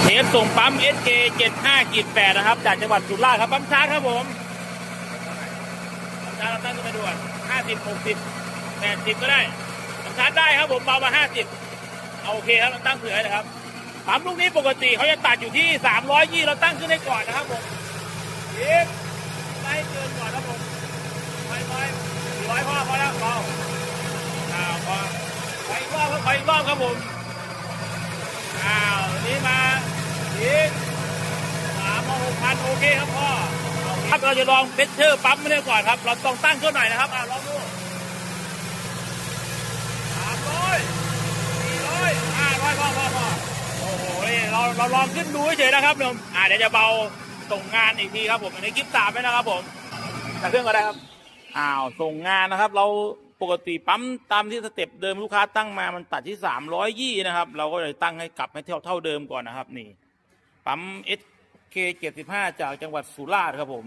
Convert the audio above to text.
เทสส่งปั๊ม SK 75กีด8นะครับ จากจังหวัดสุราษฎร์ครับ ปั๊มช้าครับผมปั๊มชาร์จเราตั้งขึ้นมาด่วน50 60 80 ก็ได้ปั๊มชาร์จได้ครับผมเบามา 50 เอาโอเคครับเราตั้งเผื่อไว้นะครับ ปั๊มลูกนี้ปกติเขาจะตัดอยู่ที่ 300ยี่เราตั้งขึ้นได้ก่อนนะครับผมยิบไม่เกินก่อนครับผมไปไปร้อยพอพอแล้วเบาอ้าพอไปอีกรอบครับไปอีกรอบครับผม อ้าวนี่มาอีกสามมาหกพัน โอเคครับพ่อครับเราจะลองเพชเชอร์ปั๊มไม่ได้ก่อนครับ เราต้องตั้งเครื่องหน่อยนะครับอ่าลองดูสามร้อยสี่ร้อยห้าร้อยพ่อพ่อพ่อโอ้โหนี่เราเราลองขึ้นดูเฉยๆนะครับผมอ่าเดี๋ยวจะเบาส่งงานอีกทีครับผมอันนี้คลิปสามไหมนะครับผมจากเครื่องก็ได้ครับอ้าวส่งงานนะครับ เราปกติปั๊มตามที่สเต็ปเดิมลูกค้าตั้งมามันตัดที่สามร้อยยี่นะครับ เราก็เลยตั้งให้กลับให้เท่าเท่าเดิมก่อนนะครับ นี่ ปั๊ม SK 75 จากจังหวัดสุราษฎร์ครับผม